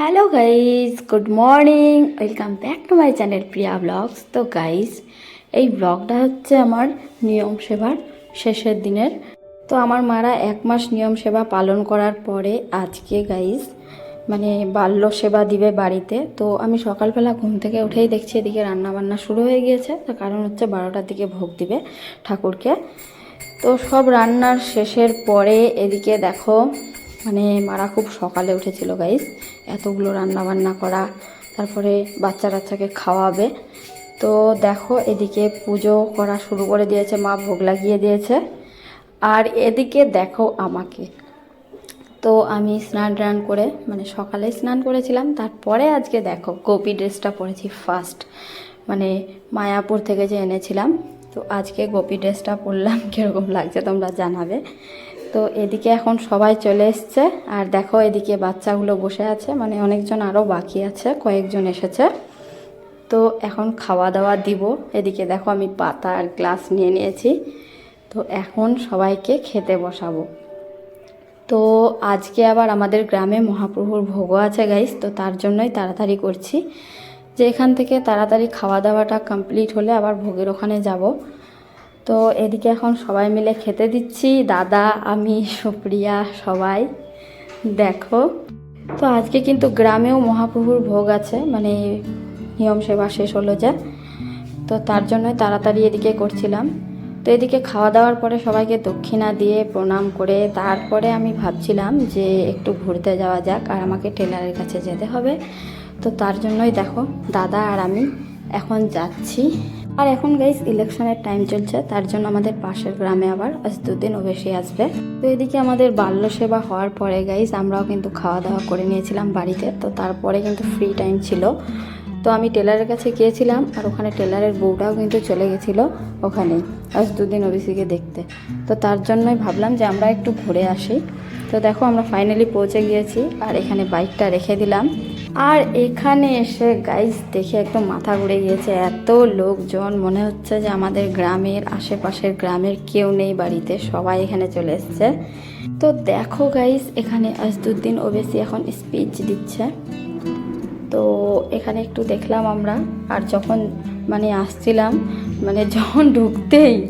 Hello guys good morning welcome back to my channel Priya vlogs তো guys এই ব্লগটা হচ্ছে আমার নিয়ম সেবার শেষের দিনের। তো, আমার মারা এক মাস নিয়ম সেবা পালন করার পরে আজকে গাইজ মানে বাল্য সেবা দিবে বাড়িতে। তো, আমি সকালবেলা ঘুম থেকে উঠেই দেখছি এদিকে রান্না বান্না শুরু হয়ে গিয়েছে। তার কারণ হচ্ছে বারোটার দিকে ভোগ দিবে ঠাকুরকে। তো, সব রান্নার শেষের পরে এদিকে দেখো মানে মারা খুব সকালে উঠেছিল গাইস এতগুলো রান্না বান্না করা, তারপরে বাচ্চা কাচ্চাকে খাওয়াবে। তো দেখো, এদিকে পুজো করা শুরু করে দিয়েছে, মা ভোগ লাগিয়ে দিয়েছে। আর এদিকে দেখো আমাকে। তো আমি স্নান টান করে মানে সকালে স্নান করেছিলাম, তারপরে আজকে দেখো গোপী ড্রেসটা পরেছি ফার্স্ট মানে মায়াপুর থেকে যে এনেছিলাম, তো আজকে গোপী ড্রেসটা পরলাম, কীরকম লাগছে তোমরা জানাবে। তো এদিকে এখন সবাই চলে এসছে। আর দেখো এদিকে বাচ্চাগুলো বসে আছে মানে অনেকজন আরও বাকি আছে, কয়েকজন এসেছে। তো এখন খাওয়া দাওয়া দিব। এদিকে দেখো আমি পাতা আর গ্লাস নিয়ে নিয়েছি। তো এখন সবাইকে খেতে বসাবো। তো আজকে আবার আমাদের গ্রামে মহাপ্রভুর ভোগও আছে গাইস তো তার জন্যই তাড়াতাড়ি করছি। যে এখান থেকে তাড়াতাড়ি খাওয়া দাওয়াটা কমপ্লিট হলে আবার ভোগের ওখানে যাব। তো এদিকে এখন সবাই মিলে খেতে দিচ্ছি। দাদা, আমি, সুপ্রিয়া, সবাই। দেখো। তো আজকে কিন্তু গ্রামেও মহাপ্রভুর ভোগ আছে মানে নিয়ম সেবা শেষ হলো যে। তো তার জন্যই তাড়াতাড়ি এদিকে করছিলাম। তো এদিকে খাওয়া দাওয়ার পরে সবাইকে দক্ষিণা দিয়ে প্রণাম করে তারপরে আমি ভাবছিলাম যে একটু ঘুরতে যাওয়া যাক আর আমাকে টেলারের কাছে যেতে হবে। তো তার জন্যই দেখো, দাদা আর আমি এখন যাচ্ছি। আর এখন গাইস ইলেকশনের টাইম চলছে, তার জন্য আমাদের পাশের গ্রামে আবার আজ দুদিন ও বেশি আসবে। তো এদিকে আমাদের বাল্য সেবা হওয়ার পরে গাইস আমরাও কিন্তু খাওয়া দাওয়া করে নিয়েছিলাম বাড়িতে, তো তারপরে কিন্তু ফ্রি টাইম ছিল। তো আমি টেলারের কাছে গিয়েছিলাম, আর ওখানে টেলারের বউটাও কিন্তু চলে গেছিল ওখানেই আজ দুদিন ওবিসিকে দেখতে। তো তার জন্যই ভাবলাম যে আমরা একটু ঘুরে আসি। তো দেখো আমরা ফাইনালি পৌঁছে গিয়েছি, আর এখানে বাইকটা রেখে দিলাম। আর এখানে এসে গাইস দেখে একদম মাথা ঘুরে গিয়েছে। এত লোকজন, মনে হচ্ছে যে আমাদের গ্রামের আশেপাশের গ্রামের কেউ নেই বাড়িতে, সবাই এখানে চলে এসছে। তো দেখো গাইস এখানে আজদুদ্দিন ওবেসি এখন স্পিচ দিচ্ছে। তো এখানে একটু দেখলাম আমরা, আর যখন মানে আসছিলাম মানে যখন ঢুকতেই,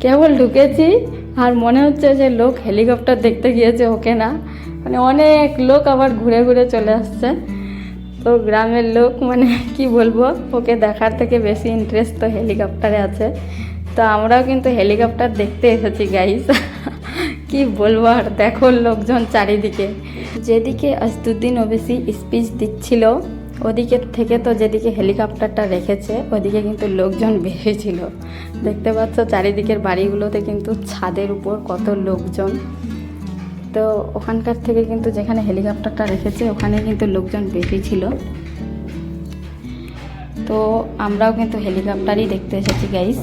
কেবল ঢুকেছি, আর মনে হচ্ছে যে লোক হেলিকপ্টার দেখতে গিয়েছে, ওকে না। মানে অনেক লোক আবার ঘুরে ঘুরে চলে আসছে। তো গ্রামের লোক মানে কি বলব, ওকে দেখার থেকে বেশি ইন্টারেস্ট তো হেলিকপ্টারে আছে। তো আমরাও কিন্তু হেলিকপ্টার দেখতে এসেছি গাইস কি বলব, আর দেখো লোকজন চারিদিকে। যেদিকে আজদুদ্দিন ওবেসি স্পিচ দিচ্ছিল, ওদিকে থেকে তো যেদিকে হেলিকপ্টারটা রেখেছে, ওদিকে কিন্তু লোকজন বেশি ছিল দেখতে পাচ্ছ, চারিদিকের বাড়িগুলোতে কিন্তু ছাদের উপর কত লোকজন। তো ওখানকার থেকে কিন্তু যেখানে হেলিকপ্টারটা রেখেছে, ওখানে কিন্তু লোকজন বেশি ছিল। তো আমরাও কিন্তু হেলিকপ্টারই দেখতে এসেছি গাইস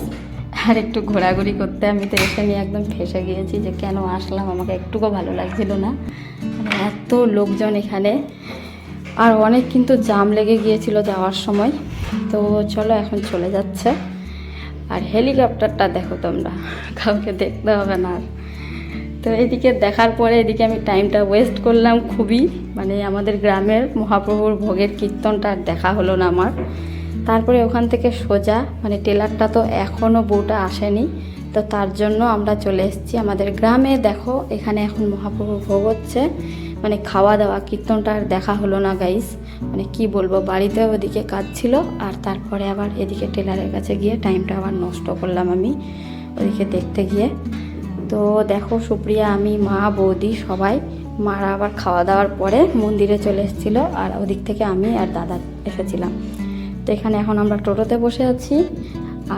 আর একটু ঘোরাঘুরি করতে, আমি তো এসে নিয়ে একদম ফেসে গিয়েছি যে কেন আসলাম, আমাকে একটুকু ভালো লাগছিল না। মানে এত লোকজন এখানে। আর অনেক কিন্তু জাম লেগে গিয়েছিল যাওয়ার সময়। তো চলো এখন চলে যাচ্ছে। আর হেলিকপ্টারটা দেখো তোমরা, কাউকে দেখতে হবে না আর। তো এদিকে দেখার পরে এদিকে আমি টাইমটা ওয়েস্ট করলাম খুবই। মানে আমাদের গ্রামের মহাপ্রভুর ভোগের কীর্তনটা আর দেখা হলো না আমার। তারপরে ওখান থেকে সোজা মানে টেলারটা তো এখনও বউটা আসেনি। তো তার জন্য আমরা চলে এসেছি আমাদের গ্রামে। দেখো, এখানে এখন মহাপ্রভু ভোগ হচ্ছে। মানে খাওয়া দাওয়া কীর্তনটা আর দেখা হলো না গাইস মানে কি বলব বাড়িতে ওদিকে কাজ ছিল। আর তারপরে আবার এদিকে টেলারের কাছে গিয়ে টাইমটা আবার নষ্ট করলাম আমি। ওদিকে দেখতে গিয়ে। তো দেখো সুপ্রিয়া, আমি, মা, বৌদি সবাই মারা আবার খাওয়া দাওয়ার পরে মন্দিরে চলে এসেছিল আর ওদিক থেকে আমি আর দাদা এসেছিলাম। তো এখানে এখন আমরা টোটোতে বসে আছি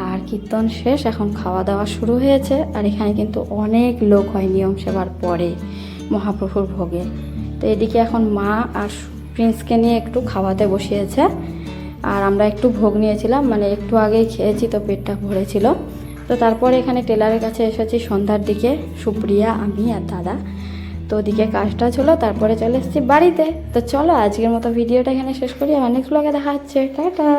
আর কীর্তন শেষ, এখন খাওয়া দাওয়া শুরু হয়েছে আর এখানে কিন্তু অনেক লোক হয় নিয়ম সেবার পরে মহাপ্রভুর ভোগে। তো এদিকে এখন মা আর প্রিন্সকে নিয়ে একটু খাওয়াতে বসিয়েছে আর আমরা একটু ভোগ নিয়েছিলাম মানে একটু আগেই খেয়েছি তো পেটটা ভরেছিল। তো তারপরে এখানে টেলারের কাছে এসেছি সন্ধ্যার দিকে। সুপ্রিয়া, আমি আর দাদা। তো ওদিকে কাজটা ছিল তারপরে চলে এসেছি বাড়িতে। তো চলো, আজকের মতো ভিডিওটা এখানে শেষ করি। আমার নেক্সট ব্লগে দেখা হচ্ছে। টাটা!